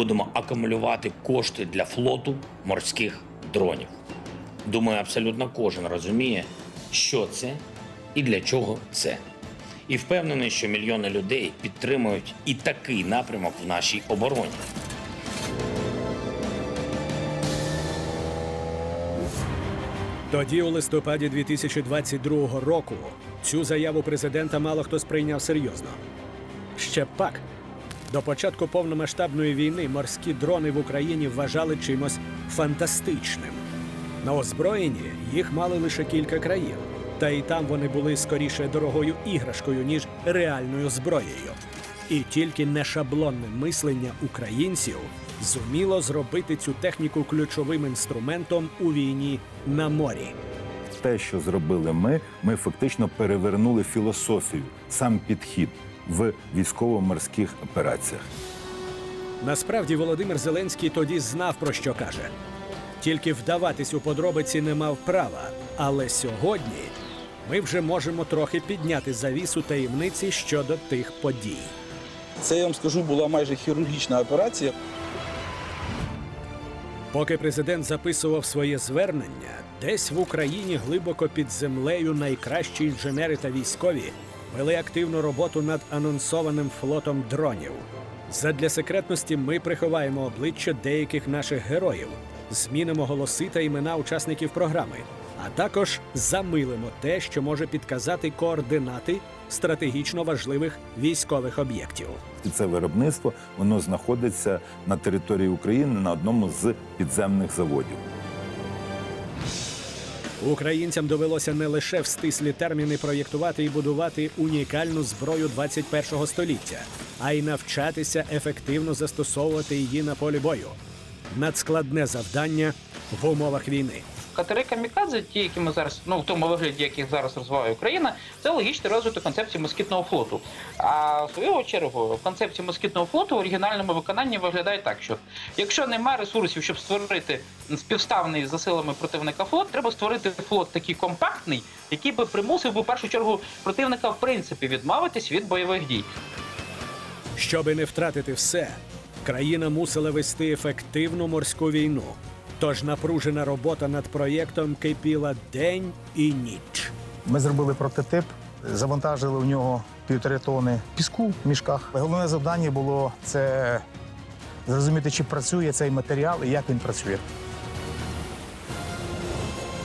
будемо акумулювати кошти для флоту морських дронів. Думаю, абсолютно кожен розуміє, що це і для чого це. І впевнений, що мільйони людей підтримують і такий напрямок в нашій обороні. Тоді, у листопаді 2022 року, цю заяву президента мало хто сприйняв серйозно. Ще пак. До початку повномасштабної війни морські дрони в Україні вважали чимось фантастичним. На озброєнні їх мали лише кілька країн, та і там вони були скоріше дорогою іграшкою, ніж реальною зброєю. І тільки нешаблонне мислення українців зуміло зробити цю техніку ключовим інструментом у війні на морі. Те, що зробили ми, ми фактично перевернули філософію, сам підхід в військово-морських операціях. Насправді Володимир Зеленський тоді знав про що каже. Тільки вдаватись у подробиці не мав права. Але сьогодні ми вже можемо трохи підняти завісу таємниці щодо тих подій. Це я вам скажу, була майже хірургічна операція. Поки президент записував своє звернення, десь в Україні глибоко під землею найкращі інженери та військові вели активну роботу над анонсованим флотом дронів. Задля секретності ми приховаємо обличчя деяких наших героїв, змінимо голоси та імена учасників програми, а також замилимо те, що може підказати координати стратегічно важливих військових об'єктів. Це виробництво воно знаходиться на території України на одному з підземних заводів. Українцям довелося не лише в стислі терміни проєктувати і будувати унікальну зброю 21-го століття, а й навчатися ефективно застосовувати її на полі бою. Надскладне завдання в умовах війни. Катери камікадзе, ті, які ми зараз, ну в тому вигляді, яких зараз розвиває Україна, це логічний розвиток концепції москітного флоту. А в свою чергу концепція москітного флоту в оригінальному виконанні виглядає так, що якщо немає ресурсів, щоб створити співставний за силами противника флот, треба створити флот такий компактний, який би примусив би першу чергу противника в принципі відмовитись від бойових дій. Щоби не втратити все, країна мусила вести ефективну морську війну. Тож напружена робота над проєктом кипіла день і ніч. Ми зробили прототип, завантажили в нього півтори тони піску в мішках. Головне завдання було це зрозуміти, чи працює цей матеріал і як він працює.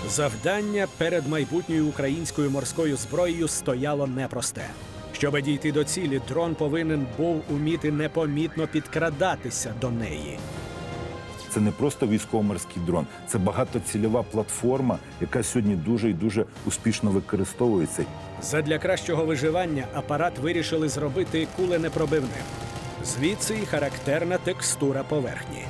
Завдання перед майбутньою українською морською зброєю стояло непросте. Щоби дійти до цілі, дрон повинен був уміти непомітно підкрадатися до неї. Це не просто військово-морський дрон, це багатоцільова платформа, яка сьогодні дуже і дуже успішно використовується. Задля кращого виживання апарат вирішили зробити куленепробивним. Звідси й характерна текстура поверхні.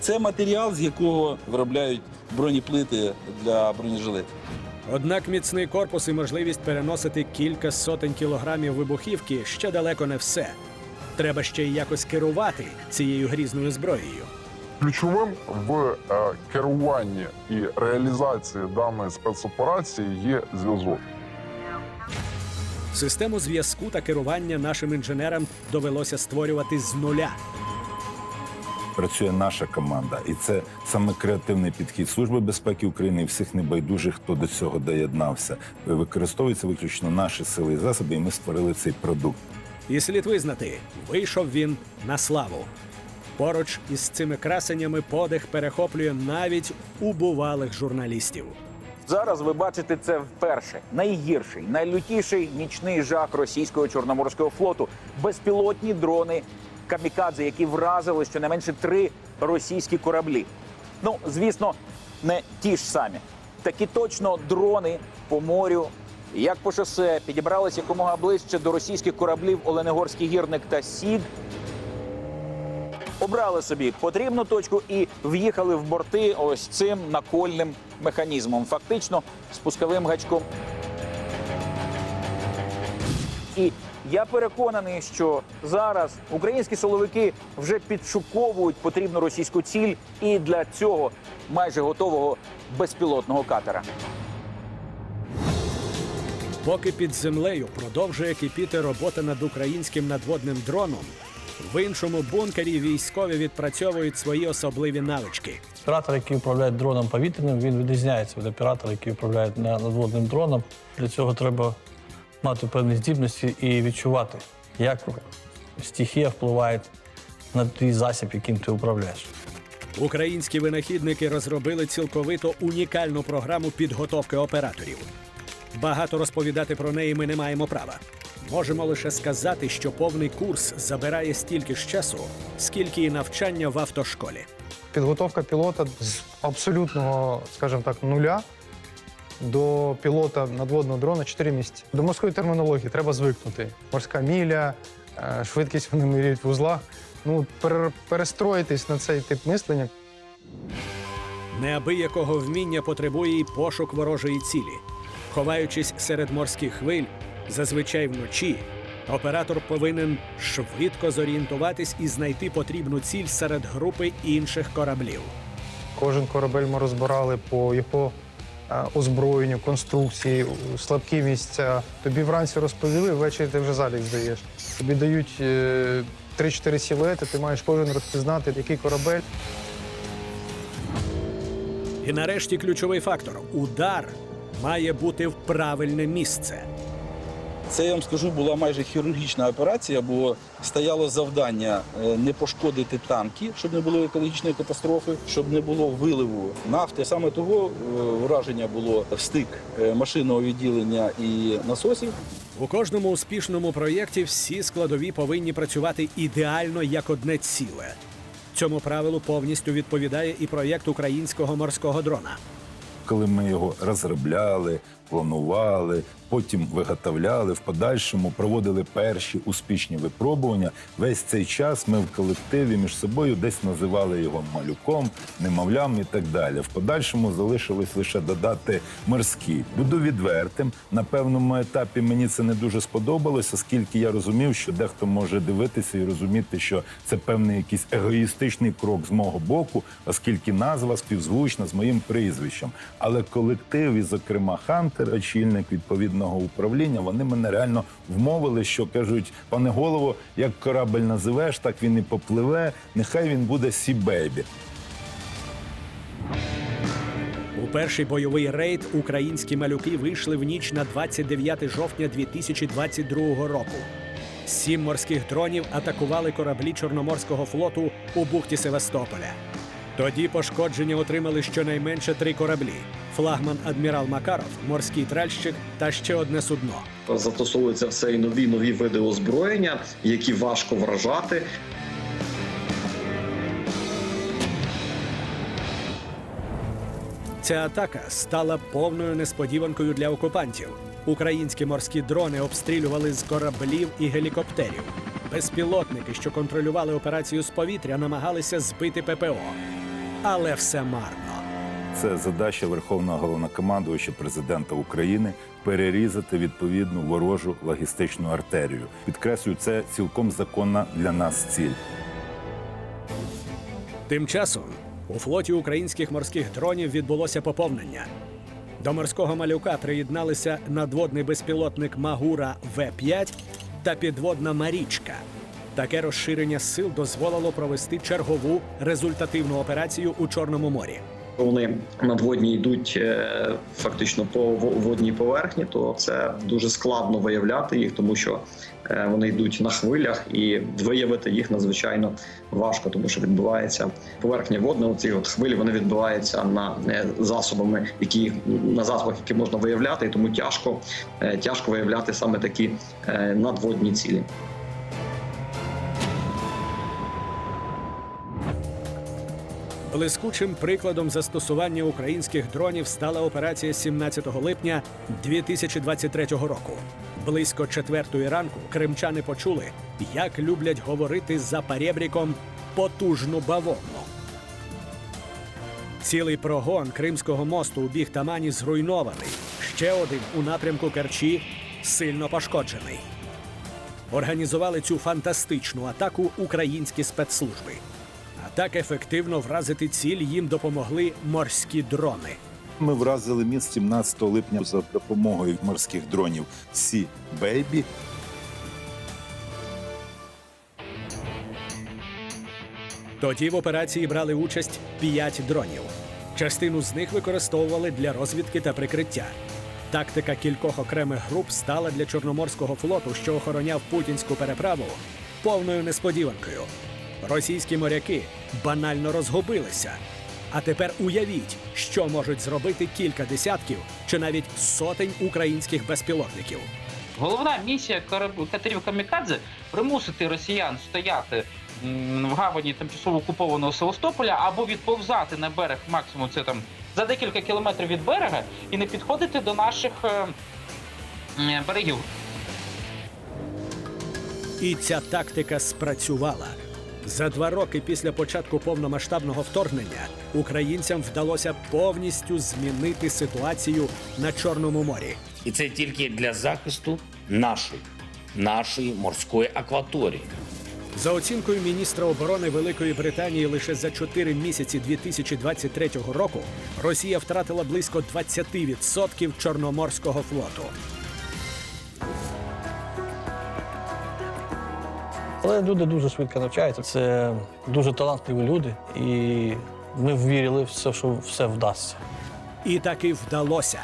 Це матеріал, з якого виробляють бронеплити для бронежилетів. Однак міцний корпус і можливість переносити кілька сотень кілограмів вибухівки ще далеко не все. Треба ще й якось керувати цією грізною зброєю. Ключовим в е, керуванні і реалізації даної спецоперації є зв'язок. Систему зв'язку та керування нашим інженерам довелося створювати з нуля. Працює наша команда, і це саме креативний підхід Служби безпеки України і всіх небайдужих, хто до цього доєднався. Використовуються виключно наші сили і засоби, і ми створили цей продукт. І слід визнати, вийшов він на славу. Поруч із цими красеннями подих перехоплює навіть у бувалих журналістів. Зараз ви бачите це вперше. Найгірший, найлютіший нічний жах російського чорноморського флоту. Безпілотні дрони камікадзе, які вразили щонайменше три російські кораблі. Ну, звісно, не ті ж самі. Такі точно дрони по морю, як по шосе, підібрались якомога ближче до російських кораблів Оленегорський гірник та Сід. Обрали собі потрібну точку і в'їхали в борти ось цим накольним механізмом, фактично спусковим гачком. І я переконаний, що зараз українські силовики вже підшуковують потрібну російську ціль і для цього майже готового безпілотного катера. Поки під землею продовжує кипіти робота над українським надводним дроном, В іншому бункері військові відпрацьовують свої особливі навички. Оператор, який управляє дроном повітряним, він відрізняється від оператора, який управляє на- надводним дроном. Для цього треба мати певні здібності і відчувати, як стихія впливає на той засіб, яким ти управляєш. Українські винахідники розробили цілковито унікальну програму підготовки операторів. Багато розповідати про неї ми не маємо права. Можемо лише сказати, що повний курс забирає стільки ж часу, скільки і навчання в автошколі. Підготовка пілота з абсолютного, скажімо так, нуля до пілота надводного дрона 4 місяці. До морської термінології треба звикнути. Морська міля, е, швидкість вони міряють в узлах. Ну, перестроїтись на цей тип мислення Неабиякого вміння потребує і пошук ворожої цілі. Ховаючись серед морських хвиль, зазвичай вночі, оператор повинен швидко зорієнтуватись і знайти потрібну ціль серед групи інших кораблів. Кожен корабель ми розбирали по його е, озброєнню, конструкції, слабкі місця. Тобі вранці розповіли, ввечері ти вже залік здаєш. Тобі дають е, 3-4 сілуети, ти маєш кожен розпізнати, який корабель. І нарешті ключовий фактор удар має бути в правильне місце. Це я вам скажу, була майже хірургічна операція, бо стояло завдання е, не пошкодити танки, щоб не було екологічної катастрофи, щоб не було виливу нафти. Саме того е, враження було в стик е, машинного відділення і насосів. У кожному успішному проєкті всі складові повинні працювати ідеально як одне ціле. Цьому правилу повністю відповідає і проєкт українського морського дрона. коли ми його розробляли, планували, потім виготовляли, в подальшому проводили перші успішні випробування. Весь цей час ми в колективі між собою десь називали його малюком, немовлям і так далі. В подальшому залишилось лише додати морські. Буду відвертим. На певному етапі мені це не дуже сподобалося, оскільки я розумів, що дехто може дивитися і розуміти, що це певний якийсь егоїстичний крок з мого боку, оскільки назва співзвучна з моїм прізвищем. Але колектив, і, зокрема, Хантер, очільник відповідного управління, вони мене реально вмовили, що кажуть, пане голово, як корабель називеш, так він і попливе. Нехай він буде Сі-Бейбі. У перший бойовий рейд українські малюки вийшли в ніч на 29 жовтня 2022 року. Сім морських дронів атакували кораблі Чорноморського флоту у бухті Севастополя. Тоді пошкодження отримали щонайменше три кораблі: флагман адмірал Макаров, морський тральщик та ще одне судно. Застосовуються все і нові нові види озброєння, які важко вражати. Ця атака стала повною несподіванкою для окупантів. Українські морські дрони обстрілювали з кораблів і гелікоптерів. Безпілотники, що контролювали операцію з повітря, намагалися збити ППО. Але все марно. Це задача Верховного головнокомандувача президента України перерізати відповідну ворожу логістичну артерію. Підкреслюю, це цілком законна для нас ціль. Тим часом у флоті українських морських дронів відбулося поповнення. До морського малюка приєдналися надводний безпілотник Магура В-5 та підводна Марічка. Таке розширення сил дозволило провести чергову результативну операцію у Чорному морі. Вони надводні йдуть е, фактично по водній поверхні, то це дуже складно виявляти їх, тому що е, вони йдуть на хвилях, і виявити їх надзвичайно важко, тому що відбувається поверхня водна. Оці от хвилі вони відбуваються на е, засобами, які на засобах, які можна виявляти, і тому тяжко, тяжко виявляти саме такі надводні цілі. Блискучим прикладом застосування українських дронів стала операція 17 липня 2023 року. Близько четвертої ранку кримчани почули, як люблять говорити за перебріком потужну бавовну. Цілий прогон Кримського мосту у бік Тамані зруйнований. Ще один у напрямку Керчі сильно пошкоджений. Організували цю фантастичну атаку українські спецслужби. Так ефективно вразити ціль їм допомогли морські дрони. Ми вразили міст 17 липня за допомогою морських дронів Сі Бейбі. Тоді в операції брали участь п'ять дронів. Частину з них використовували для розвідки та прикриття. Тактика кількох окремих груп стала для Чорноморського флоту, що охороняв путінську переправу, повною несподіванкою. Російські моряки банально розгубилися. А тепер уявіть, що можуть зробити кілька десятків чи навіть сотень українських безпілотників. Головна місія катерів Камікадзе примусити росіян стояти в гавані тимчасово окупованого Севастополя або відповзати на берег максимум це там за декілька кілометрів від берега і не підходити до наших е, берегів. І ця тактика спрацювала. За два роки після початку повномасштабного вторгнення українцям вдалося повністю змінити ситуацію на Чорному морі. І це тільки для захисту нашої, нашої морської акваторії. За оцінкою міністра оборони Великої Британії, лише за 4 місяці 2023 року Росія втратила близько 20% Чорноморського флоту. Але люди дуже швидко навчаються. Це дуже талантливі люди, і ми ввірили все, що все вдасться. І таки вдалося.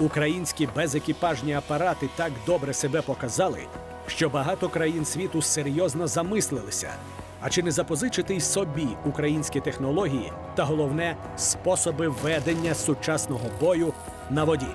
Українські безекіпажні апарати так добре себе показали, що багато країн світу серйозно замислилися. А чи не запозичити й собі українські технології та головне способи ведення сучасного бою на воді?